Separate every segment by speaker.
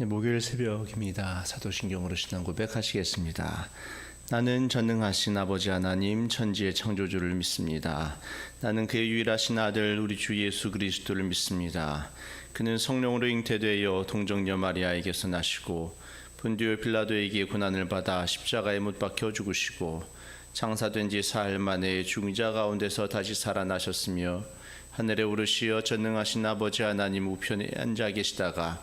Speaker 1: 네, 목요일 새벽입니다. 사도신경으로 신앙 고백하시겠습니다. 나는 전능하신 아버지 하나님 천지의 창조주를 믿습니다. 나는 그의 유일하신 아들 우리 주 예수 그리스도를 믿습니다. 그는 성령으로 잉태되어 동정녀 마리아에게서 나시고 본디오 빌라도에게 고난을 받아 십자가에 못 박혀 죽으시고 장사된 지 사흘 만에 죽은 자 가운데서 다시 살아나셨으며 하늘에 오르시어 전능하신 아버지 하나님 우편에 앉아 계시다가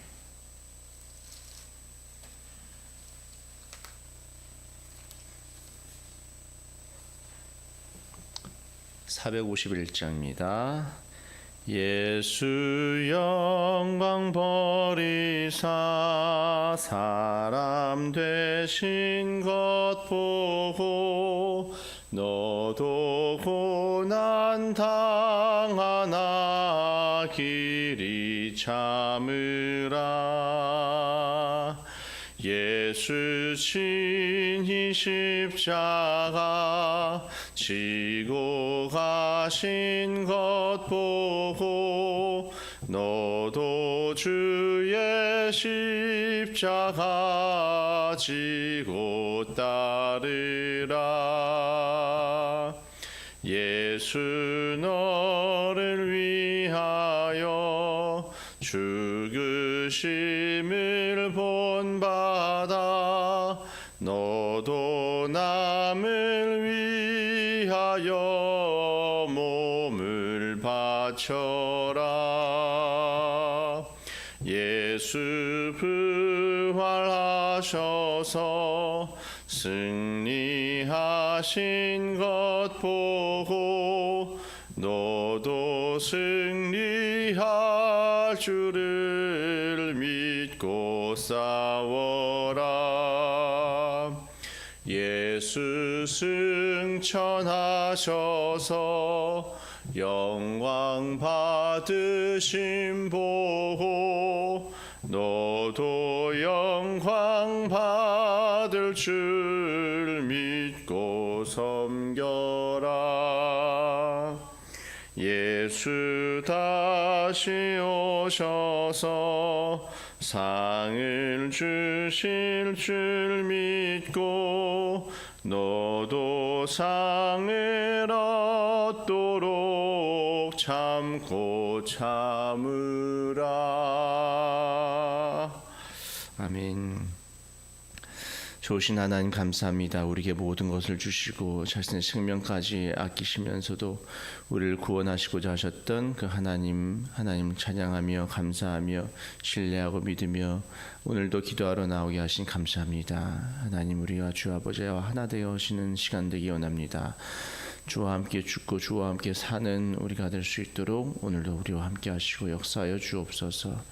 Speaker 1: 451장입니다. 예수 영광 버리사 사람 되신 것 보고 너도 고난 당하나 길이 참으라 예수 친히 십자가 지고 가신 것 보고 너도 주의 십자가 지고 따르라. 예수 너를 위하여 죽으심을 바쳐라. 예수 부활하셔서 승리하신 것 보고 너도 승리할 줄을 믿고 싸워라 예수 승천하셔서 영광 받으심 보고 너도 영광 받을 줄 믿고 섬겨라. 예수 다시 오셔서 상을 주실 줄 믿고 너도 상을 얻도록 참고 참으라. 아멘 좋으신 하나님 감사합니다. 우리에게 모든 것을 주시고 자신의 생명까지 아끼시면서도 우리를 구원하시고자 하셨던 그 하나님 하나님을 찬양하며 감사하며 신뢰하고 믿으며 오늘도 기도하러 나오게 하신 감사합니다. 하나님 우리와 주 아버지와 하나 되어 오시는 시간 되기 원합니다. 주와 함께 죽고 주와 함께 사는 우리가 될 수 있도록 오늘도 우리와 함께 하시고 역사하여 주옵소서.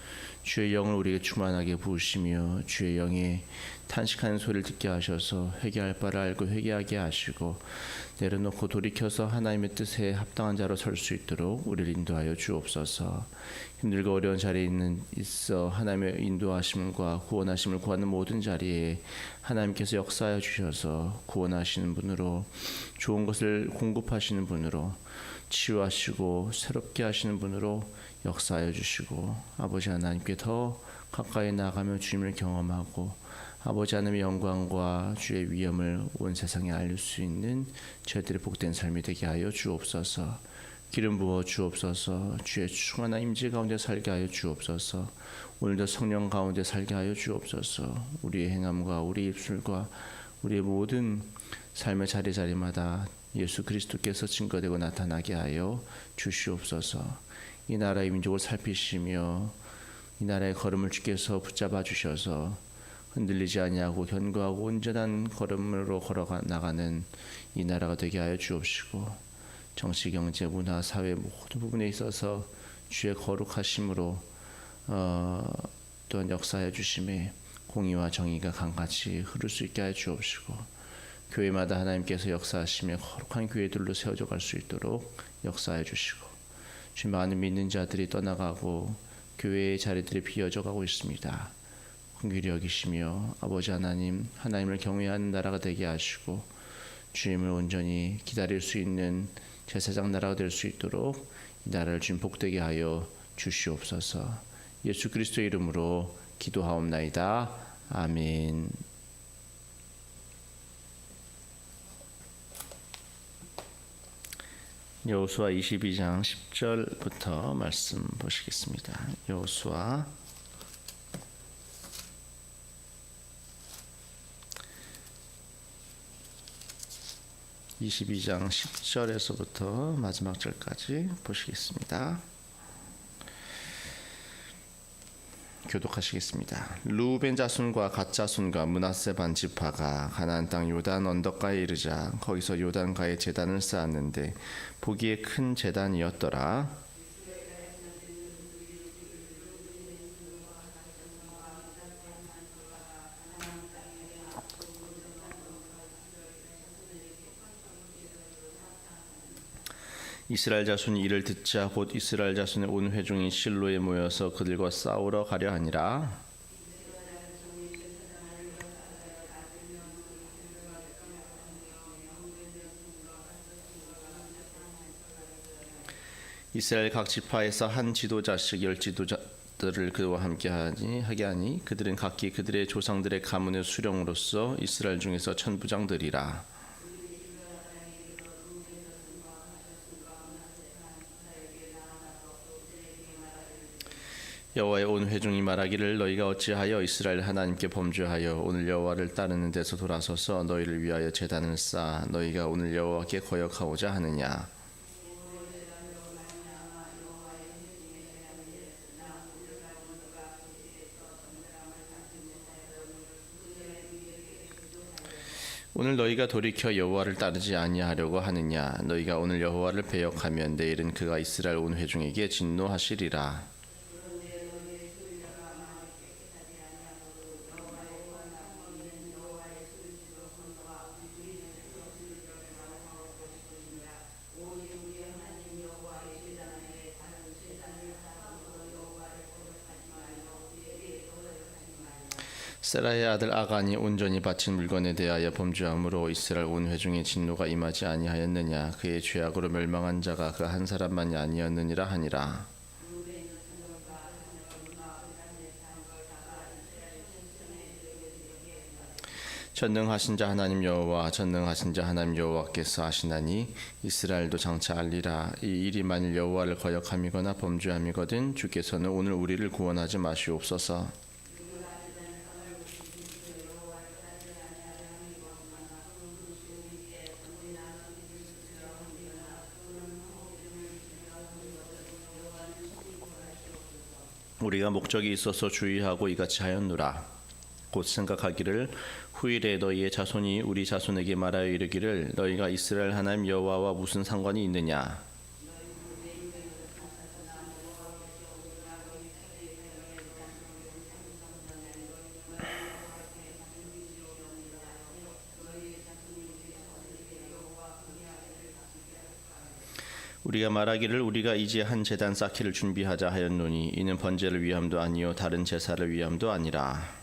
Speaker 1: 주의 영을 우리에게 충만하게 부으시며 주의 영에 탄식하는 소리를 듣게 하셔서 회개할 바를 알고 회개하게 하시고 내려놓고 돌이켜서 하나님의 뜻에 합당한 자로 설 수 있도록 우리를 인도하여 주옵소서. 힘들고 어려운 자리에 있는 있어 하나님의 인도하심과 구원하심을 구하는 모든 자리에 하나님께서 역사하여 주셔서 구원하시는 분으로 좋은 것을 공급하시는 분으로 치유하시고 새롭게 하시는 분으로 역사하여 주시고 아버지 하나님께 더 가까이 나가며 주님을 경험하고 아버지 하나님의 영광과 주의 위엄을 온 세상에 알릴 수 있는 저희들의 복된 삶이 되게 하여 주옵소서. 기름 부어 주옵소서. 주의 충만한 임재 가운데 살게 하여 주옵소서. 오늘도 성령 가운데 살게 하여 주옵소서. 우리의 행함과 우리 입술과 우리의 모든 삶의 자리 자리마다 예수 그리스도께서 증거되고 나타나게 하여 주시옵소서. 이 나라의 민족을 살피시며 이 나라의 걸음을 주께서 붙잡아 주셔서 흔들리지 아니하고 견고하고 온전한 걸음으로 걸어가 나가는 이 나라가 되게 하여 주옵시고 정치, 경제, 문화, 사회 모든 부분에 있어서 주의 거룩하심으로 어, 또한 역사해 주심에 공의와 정의가 강같이 흐를 수 있게 하여 주옵시고 교회마다 하나님께서 역사하시며 거룩한 교회들로 세워져 갈 수 있도록 역사해 주시고 주님 많은 믿는 자들이 떠나가고 교회의 자리들이 비어져 가고 있습니다. 긍휼히 여기시며 아버지 하나님 하나님을 경외하는 나라가 되게 하시고 주님을 온전히 기다릴 수 있는 제사장 나라가 될 수 있도록 이 나라를 주님 복되게 하여 주시옵소서. 예수 그리스도의 이름으로 기도하옵나이다. 아멘. 여호수아 22장 10절부터 말씀 보시겠습니다. 여호수아 22장 10절에서부터 마지막 절까지 보시겠습니다. 교독하시겠습니다. 루벤 자손과 갓 자손과 문하세 반 지파가 가나안 땅 요단 언덕가에 이르자 거기서 요단가에 제단을 쌓았는데 보기에 큰 제단이었더라. 이스라엘 자손이 이를 듣자 곧 이스라엘 자손의 온 회중이 실로에 모여서 그들과 싸우러 가려 하니라. 이스라엘 각 지파에서 한 지도자씩 열 지도자들을 그와 함께 하니 하게 하니 그들은 각기 그들의 조상들의 가문의 수령으로서 이스라엘 중에서 천부장들이라. 여호와의 온 회중이 말하기를 너희가 어찌하여 이스라엘 하나님께 범죄하여 오늘 여호와를 따르는 데서 돌아서서 너희를 위하여 제단을 쌓아 너희가 오늘 여호와께 거역하고자 하느냐? 오늘 너희가 돌이켜 여호와를 따르지 아니하려고 하느냐? 너희가 오늘 여호와를 배역하면 내일은 그가 이스라엘 온 회중에게 진노하시리라 세라의 아들 아간이 온전히 바친 물건에 대하여 범죄함으로 이스라엘 온 회중의 진노가 임하지 아니하였느냐? 그의 죄악으로 멸망한 자가 그 한 사람만이 아니었느니라 하니라. 전능하신 자 하나님 여호와 전능하신 자 하나님 여호와께서 하시나니 이스라엘도 장차 알리라. 이 일이 만일 여호와를 거역함이거나 범죄함이거든 주께서는 오늘 우리를 구원하지 마시옵소서 우리가 목적이 있어서 주의하고 이같이 하였노라. 곧 생각하기를 후일에 너희의 자손이 우리 자손에게 말하여 이르기를 너희가 이스라엘 하나님 여호와와 무슨 상관이 있느냐 우리가 말하기를 우리가 이제 한 제단 쌓기를 준비하자 하였노니 이는 번제를 위함도 아니요 다른 제사를 위함도 아니라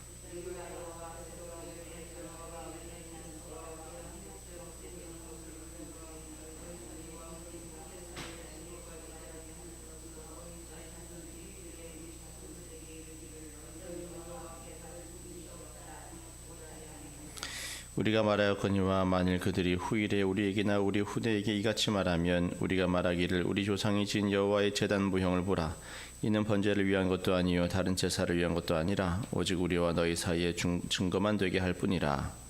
Speaker 1: 우리가 말하였거니와 만일 그들이 후일에 우리에게나 우리 후대에게 이같이 말하면 우리가 말하기를 우리 조상이 지은 여호와의 제단 무형을 보라. 이는 번제를 위한 것도 아니요 다른 제사를 위한 것도 아니라 오직 우리와 너희 사이에 중, 증거만 되게 할 뿐이라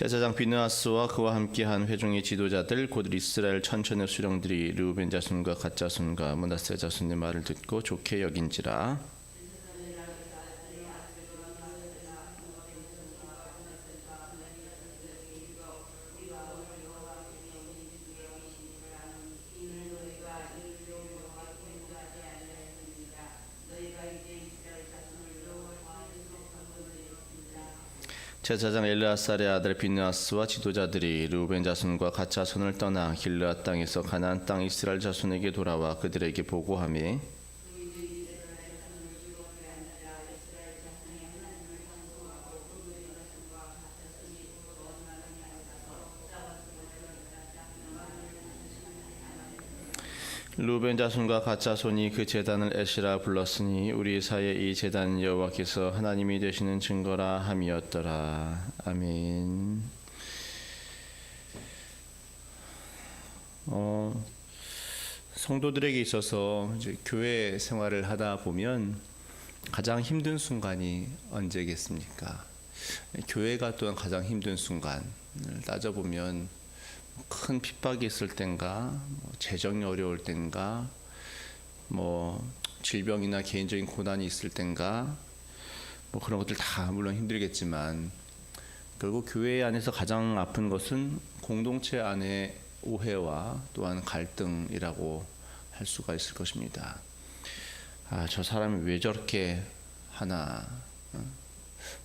Speaker 1: 제사장 비느하스와 그와 함께한 회중의 지도자들 곧 이스라엘 천천의 수령들이 르우벤 자손과 갓 자손과 문하세 자손의 말을 듣고 좋게 여긴지라 제사장 엘르아살의 아들 비느아스와 지도자들이 루벤 자손과 갓 자손을 떠나 길르앗 땅에서 가나안 땅 이스라엘 자손에게 돌아와 그들에게 보고하며 루벤 자손과 갓 자손이 그 제단을 에시라 불렀으니 우리 사이에 이 제단 여호와께서 하나님이 되시는 증거라 함이었더라. 아멘. 어, 성도들에게 있어서 교회 생활을 하다 보면 가장 힘든 순간이 언제겠습니까? 교회가 또한 가장 힘든 순간을 따져보면 큰 핍박이 있을 땐가, 뭐 재정이 어려울 땐가, 뭐 질병이나 개인적인 고난이 있을 땐가, 뭐 그런 것들 다 물론 힘들겠지만 결국 교회 안에서 가장 아픈 것은 공동체 안의 오해와 또한 갈등이라고 할 수가 있을 것입니다. 아, 저 사람이 왜 저렇게 하나? 어?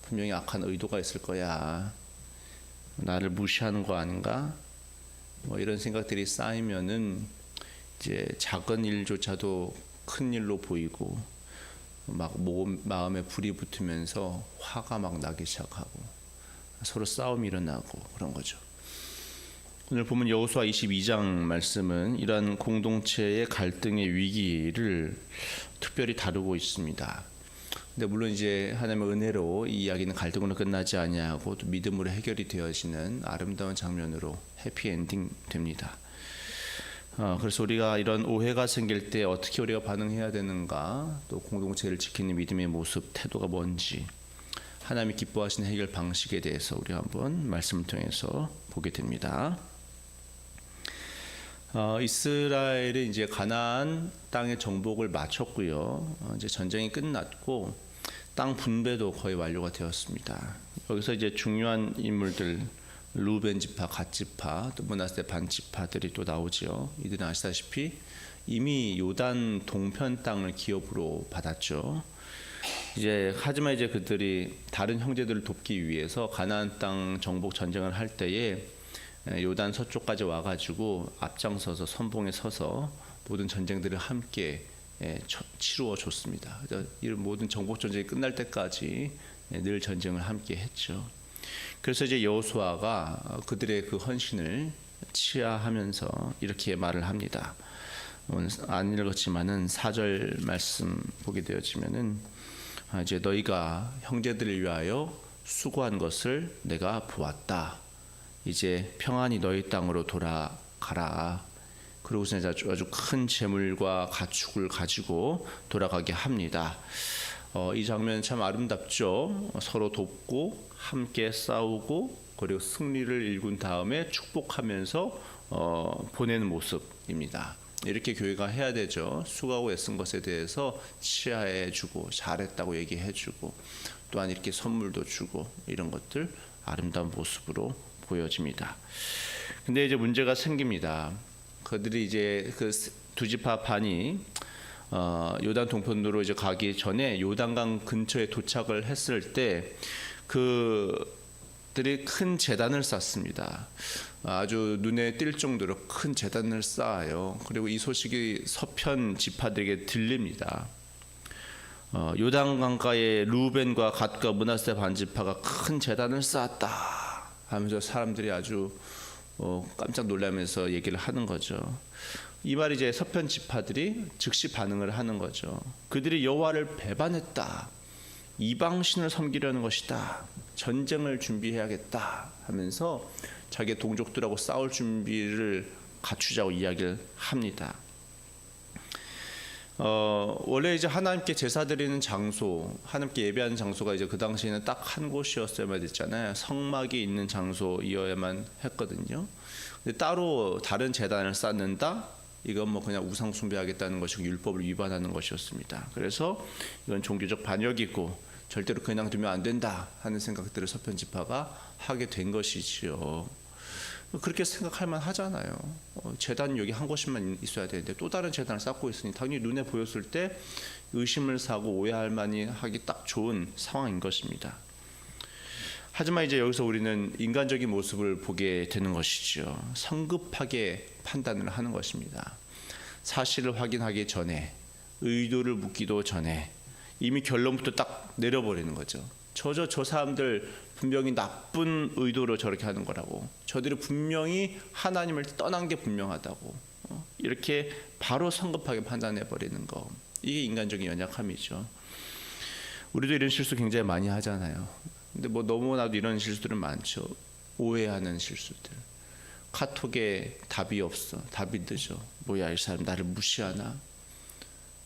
Speaker 1: 분명히 악한 의도가 있을 거야. 나를 무시하는 거 아닌가? 뭐 이런 생각들이 쌓이면은 이제 작은 일조차도 큰 일로 보이고 막 몸, 마음에 불이 붙으면서 화가 막 나기 시작하고 서로 싸움이 일어나고 그런 거죠. 오늘 보면 여호수아 22장 말씀은 이러한 공동체의 갈등의 위기를 특별히 다루고 있습니다. 근데 물론 이제 하나님의 은혜로 이 이야기는 갈등으로 끝나지 아니하고 또 믿음으로 해결이 되어지는 아름다운 장면으로 해피 엔딩 됩니다. 어, 그래서 우리가 이런 오해가 생길 때 어떻게 우리가 반응해야 되는가, 또 공동체를 지키는 믿음의 모습, 태도가 뭔지, 하나님이 기뻐하시는 해결 방식에 대해서 우리가 한번 말씀을 통해서 보게 됩니다. 어, 이스라엘이 이제 가나안 땅의 정복을 마쳤고요. 어, 이제 전쟁이 끝났고 땅 분배도 거의 완료가 되었습니다. 여기서 이제 중요한 인물들 루벤 지파, 갓 지파, 또 문하세 반 지파들이 또 나오죠. 이들은 아시다시피 이미 요단 동편 땅을 기업으로 받았죠. 이제 하지만 이제 그들이 다른 형제들을 돕기 위해서 가나안 땅 정복 전쟁을 할 때에 요단 서쪽까지 와가지고 앞장서서 선봉에 서서 모든 전쟁들을 함께 치루어 줬습니다. 이 모든 정복 전쟁이 끝날 때까지 늘 전쟁을 함께 했죠. 그래서 이제 여호수아가 그들의 그 헌신을 치하하면서 이렇게 말을 합니다. 안 읽었지만은 사절 말씀 보게 되어지면은 아, 이제 너희가 형제들을 위하여 수고한 것을 내가 보았다. 이제 평안히 너희 땅으로 돌아가라. 그러고서 이제 아주, 큰 재물과 가축을 가지고 돌아가게 합니다. 어, 이 장면 참 아름답죠. 서로 돕고 함께 싸우고 그리고 승리를 일군 다음에 축복하면서 어, 보내는 모습입니다. 이렇게 교회가 해야 되죠. 수고하고 애쓴 것에 대해서 치하해주고 잘했다고 얘기해주고 또한 이렇게 선물도 주고 이런 것들 아름다운 모습으로 보여집니다. 근데 이제 문제가 생깁니다. 그들이 이제 그 두 지파 반이 어, 요단 동편으로 이제 가기 전에 요단강 근처에 도착을 했을 때 그들이 큰 재단을 쌓습니다. 아주 눈에 띌 정도로 큰 재단을 쌓아요. 그리고 이 소식이 서편 지파들에게 들립니다. 어, 요단 강가에 루벤과 갓과 문하세 반지파가 큰 재단을 쌓았다 하면서 사람들이 아주 어, 깜짝 놀라면서 얘기를 하는 거죠. 이 말이 이제 서편 지파들이 즉시 반응을 하는 거죠. 그들이 여호와를 배반했다. 이방 신을 섬기려는 것이다. 전쟁을 준비해야겠다 하면서 자기 동족들하고 싸울 준비를 갖추자고 이야기를 합니다. 어, 원래 이제 하나님께 제사 드리는 장소, 하나님께 예배하는 장소가 이제 그 당시에는 딱 한 곳이었어야만 됐잖아요. 성막이 있는 장소이어야만 했거든요. 근데 따로 다른 재단을 쌓는다? 이건 뭐 그냥 우상 숭배하겠다는 것이고 율법을 위반하는 것이었습니다. 그래서 이건 종교적 반역이고 절대로 그냥 두면 안 된다 하는 생각들을 서편 지파가 하게 된 것이지요. 그렇게 생각할 만 하잖아요. 어, 재단 여기 한 곳만 있어야 되는데 또 다른 재단을 쌓고 있으니 당연히 눈에 보였을 때 의심을 사고 오해할 만이 하기 딱 좋은 상황인 것입니다. 하지만 이제 여기서 우리는 인간적인 모습을 보게 되는 것이죠. 성급하게 판단을 하는 것입니다. 사실을 확인하기 전에 의도를 묻기도 전에 이미 결론부터 딱 내려버리는 거죠. 저저 저 사람들 분명히 나쁜 의도로 저렇게 하는 거라고. 저들이 분명히 하나님을 떠난 게 분명하다고. 어? 이렇게 바로 성급하게 판단해 버리는 거. 이게 인간적인 연약함이죠. 우리도 이런 실수 굉장히 많이 하잖아요. 근데 뭐 너무나도 이런 실수들은 많죠. 오해하는 실수들. 카톡에 답이 없어. 답이 늦어. 뭐야 이 사람 나를 무시하나?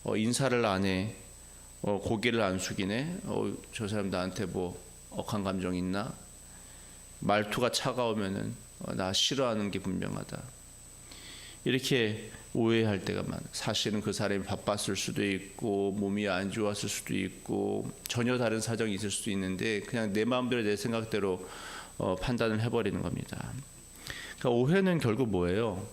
Speaker 1: 어, 인사를 안 해. 어, 고개를 안 숙이네. 어, 저 사람 나한테 뭐 억한 감정 있나? 말투가 차가우면은 어, 나 싫어하는 게 분명하다. 이렇게 오해할 때가 많아. 사실은 그 사람이 바빴을 수도 있고 몸이 안 좋았을 수도 있고 전혀 다른 사정이 있을 수도 있는데 그냥 내 마음대로 내 생각대로 어, 판단을 해버리는 겁니다. 그러니까 오해는 결국 뭐예요?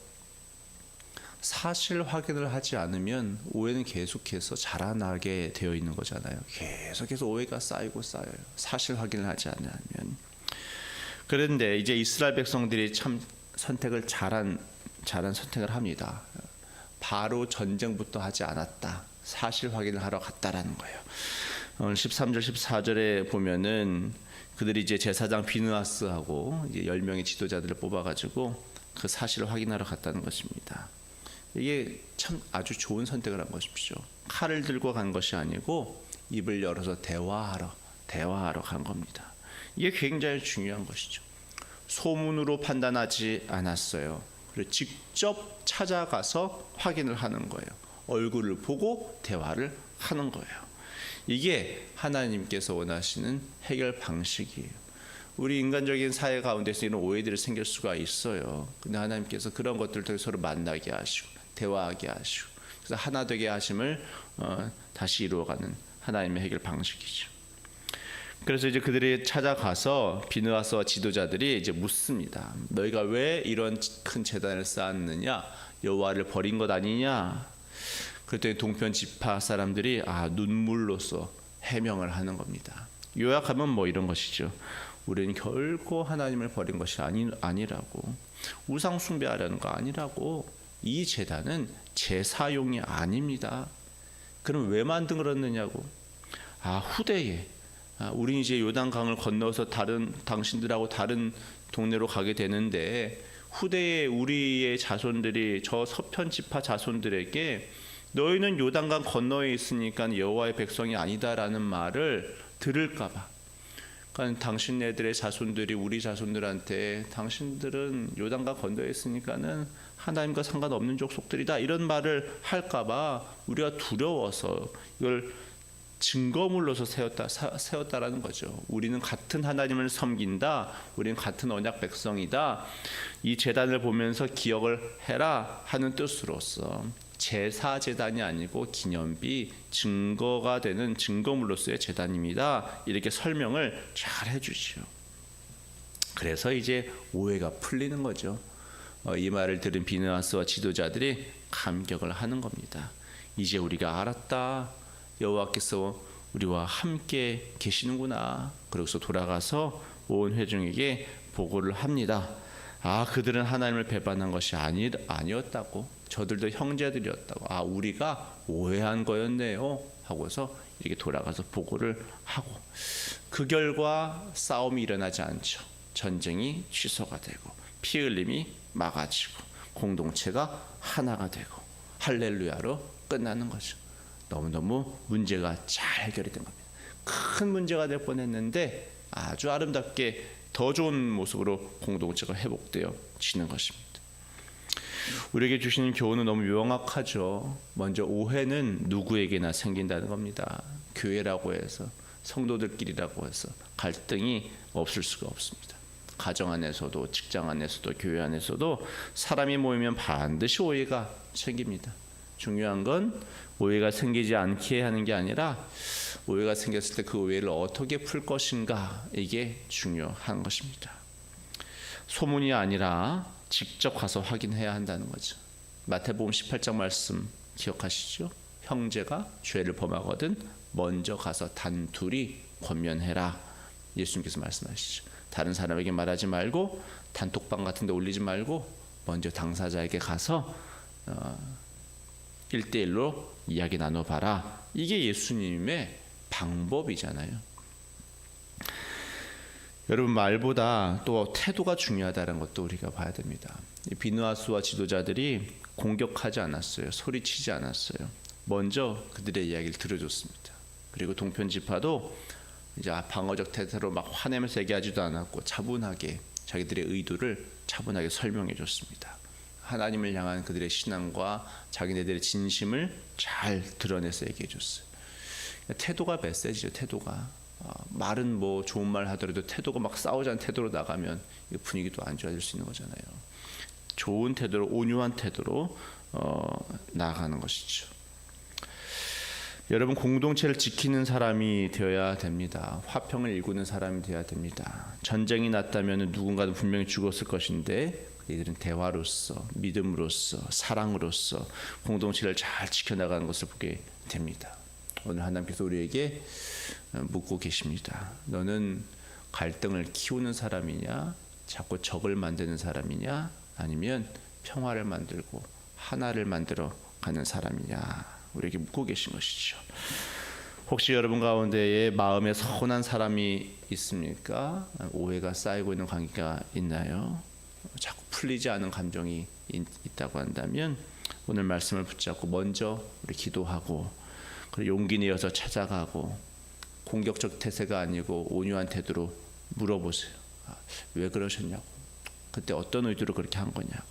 Speaker 1: 사실 확인을 하지 않으면 오해는 계속해서 자라나게 되어 있는 거잖아요. 계속해서 오해가 쌓이고 쌓여요. 사실 확인을 하지 않으면. 그런데 이제 이스라엘 백성들이 참 선택을 잘한 잘한 선택을 합니다. 바로 전쟁부터 하지 않았다. 사실 확인을 하러 갔다라는 거예요. 오늘 13절 14절에 보면은 그들이 이제 제사장 비느하스하고 이제 10명의 지도자들을 뽑아 가지고 그 사실을 확인하러 갔다는 것입니다. 이게 참 아주 좋은 선택을 한 것이죠. 칼을 들고 간 것이 아니고 입을 열어서 대화하러 대화하러 간 겁니다. 이게 굉장히 중요한 것이죠. 소문으로 판단하지 않았어요. 그리고 직접 찾아가서 확인을 하는 거예요. 얼굴을 보고 대화를 하는 거예요. 이게 하나님께서 원하시는 해결 방식이에요. 우리 인간적인 사회 가운데서 이런 오해들이 생길 수가 있어요. 근데 하나님께서 그런 것들을 통해 서로 만나게 하시고 대화하게 하시고 그래서 하나 되게 하심을 어, 다시 이루어가는 하나님의 해결 방식이죠. 그래서 이제 그들이 찾아가서 비느하스와 지도자들이 이제 묻습니다. 너희가 왜 이런 큰 재단을 쌓았느냐? 여호와를 버린 것 아니냐? 그랬더니 동편 지파 사람들이 아 눈물로써 해명을 하는 겁니다. 요약하면 뭐 이런 것이죠. 우리는 결코 하나님을 버린 것이 아니 아니라고 우상 숭배하려는 거 아니라고 이 재단은 제 사용이 아닙니다. 그럼 왜 만들었느냐고? 아 후대에 아, 우리 이제 요단강을 건너서 다른 당신들하고 다른 동네로 가게 되는데 후대에 우리의 자손들이 저 서편 지파 자손들에게 너희는 요단강 건너에 있으니까 여호와의 백성이 아니다라는 말을 들을까봐. 그러니까 당신네들의 자손들이 우리 자손들한테 당신들은 요단강 건너에 있으니까는 하나님과 상관없는 족속들이다 이런 말을 할까봐 우리가 두려워서 이걸 증거물로서 세웠다 세웠다라는 거죠. 우리는 같은 하나님을 섬긴다. 우리는 같은 언약 백성이다. 이 재단을 보면서 기억을 해라 하는 뜻으로서 제사 재단이 아니고 기념비 증거가 되는 증거물로서의 재단입니다. 이렇게 설명을 잘 해주죠. 그래서 이제 오해가 풀리는 거죠. 어, 이 말을 들은 비느하스와 지도자들이 감격을 하는 겁니다. 이제 우리가 알았다. 여호와께서 우리와 함께 계시는구나. 그러고서 돌아가서 온 회중에게 보고를 합니다. 아, 그들은 하나님을 배반한 것이 아니, 아니었다고. 저들도 형제들이었다고. 아, 우리가 오해한 거였네요. 하고서 이렇게 돌아가서 보고를 하고. 그 결과 싸움이 일어나지 않죠. 전쟁이 취소가 되고, 피 흘림이 막아지고, 공동체가 하나가 되고, 할렐루야로 끝나는 거죠. 너무너무 문제가 잘 해결이 된 겁니다. 큰 문제가 될 뻔했는데 아주 아름답게 더 좋은 모습으로 공동체가 회복되어 지는 것입니다. 우리에게 주시는 교훈은 너무 명확하죠. 먼저 오해는 누구에게나 생긴다는 겁니다. 교회라고 해서 성도들끼리라고 해서 갈등이 없을 수가 없습니다. 가정 안에서도 직장 안에서도 교회 안에서도 사람이 모이면 반드시 오해가 생깁니다. 중요한 건 오해가 생기지 않게 하는 게 아니라 오해가 생겼을 때 그 오해를 어떻게 풀 것인가 이게 중요한 것입니다. 소문이 아니라 직접 가서 확인해야 한다는 거죠. 마태복음 18장 말씀 기억하시죠? 형제가 죄를 범하거든 먼저 가서 단둘이 권면해라. 예수님께서 말씀하시죠. 다른 사람에게 말하지 말고 단톡방 같은 데 올리지 말고 먼저 당사자에게 가서 어, 1대1로 이야기 나눠 봐라. 이게 예수님의 방법이잖아요. 여러분 말보다 또 태도가 중요하다는 것도 우리가 봐야 됩니다. 이 비누아스와 지도자들이 공격하지 않았어요. 소리치지 않았어요. 먼저 그들의 이야기를 들어줬습니다. 그리고 동편 지파도 이제 방어적 태세로 막 화내면서 얘기하지도 않았고 차분하게 자기들의 의도를 차분하게 설명해 줬습니다. 하나님을 향한 그들의 신앙과 자기네들의 진심을 잘 드러내서 얘기해 줬어요. 태도가 메시지죠. 태도가 어, 말은 뭐 좋은 말 하더라도 태도가 막 싸우자는 태도로 나가면 이 분위기도 안 좋아질 수 있는 거잖아요. 좋은 태도로 온유한 태도로 어, 나아가는 것이죠. 여러분 공동체를 지키는 사람이 되어야 됩니다. 화평을 일구는 사람이 되어야 됩니다. 전쟁이 났다면 누군가는 분명히 죽었을 것인데 이들은 대화로서 믿음으로서 사랑으로서 공동체를 잘 지켜나가는 것을 보게 됩니다. 오늘 하나님께서 우리에게 어, 묻고 계십니다. 너는 갈등을 키우는 사람이냐, 자꾸 적을 만드는 사람이냐, 아니면 평화를 만들고 하나를 만들어 가는 사람이냐. 우리에게 묻고 계신 것이죠. 혹시 여러분 가운데에 마음에 서운한 사람이 있습니까? 오해가 쌓이고 있는 관계가 있나요? 자꾸 풀리지 않은 감정이 있다고 한다면 오늘 말씀을 붙잡고 먼저 우리 기도하고 그리고 용기 내어서 찾아가고 공격적 태세가 아니고 온유한 태도로 물어보세요. 아, 왜 그러셨냐고. 그때 어떤 의도로 그렇게 한 거냐고.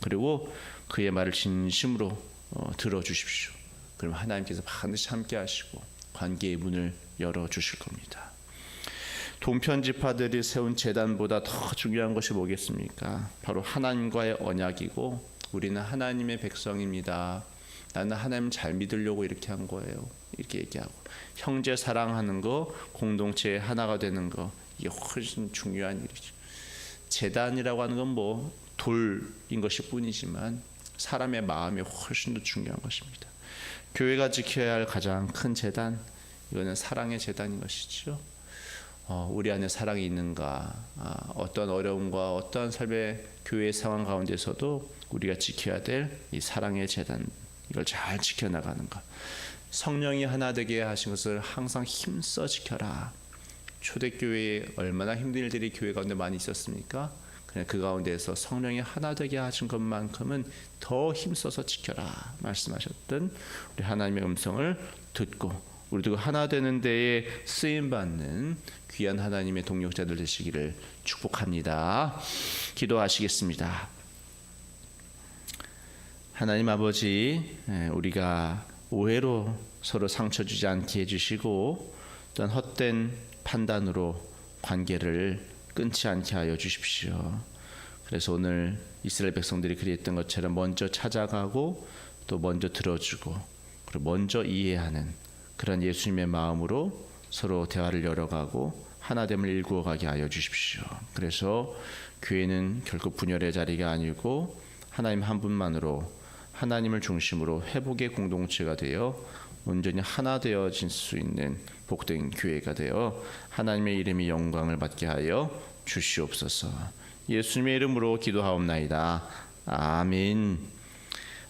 Speaker 1: 그리고 그의 말을 진심으로 어, 들어주십시오. 그럼 하나님께서 반드시 함께 하시고 관계의 문을 열어 주실 겁니다. 동편 지파들이 세운 재단보다 더 중요한 것이 뭐겠습니까? 바로 하나님과의 언약이고 우리는 하나님의 백성입니다. 나는 하나님 잘 믿으려고 이렇게 한 거예요. 이렇게 얘기하고 형제 사랑하는 거, 공동체 하나가 되는 거 이게 훨씬 중요한 일이죠. 재단이라고 하는 건 뭐 돌인 것일 뿐이지만 사람의 마음이 훨씬 더 중요한 것입니다. 교회가 지켜야 할 가장 큰 재단 이거는 사랑의 재단인 것이죠. 어, 우리 안에 사랑이 있는가? 아, 어떤 어려움과 어떤 삶의 교회 상황 가운데서도 우리가 지켜야 될 이 사랑의 재단 이걸 잘 지켜 나가는 것. 성령이 하나 되게 하신 것을 항상 힘써 지켜라. 초대교회에 얼마나 힘든 일들이 교회 가운데 많이 있었습니까? 그냥 그 가운데에서 성령이 하나 되게 하신 것만큼은 더 힘써서 지켜라 말씀하셨던 우리 하나님의 음성을 듣고 우리도 하나 되는 데에 쓰임 받는 귀한 하나님의 동력자들 되시기를 축복합니다. 기도하시겠습니다. 하나님 아버지, 예, 우리가 오해로 서로 상처 주지 않게 해주시고 또한 헛된 판단으로 관계를 끊지 않게 하여 주십시오. 그래서 오늘 이스라엘 백성들이 그리했던 것처럼 먼저 찾아가고 또 먼저 들어주고 그리고 먼저 이해하는 그런 예수님의 마음으로 서로 대화를 열어가고 하나됨을 일구어가게 하여 주십시오. 그래서 교회는 결국 분열의 자리가 아니고 하나님 한 분만으로 하나님을 중심으로 회복의 공동체가 되어 온전히 하나 되어질 수 있는 복된 교회가 되어 하나님의 이름이 영광을 받게 하여 주시옵소서. 예수님의 이름으로 기도하옵나이다. 아멘.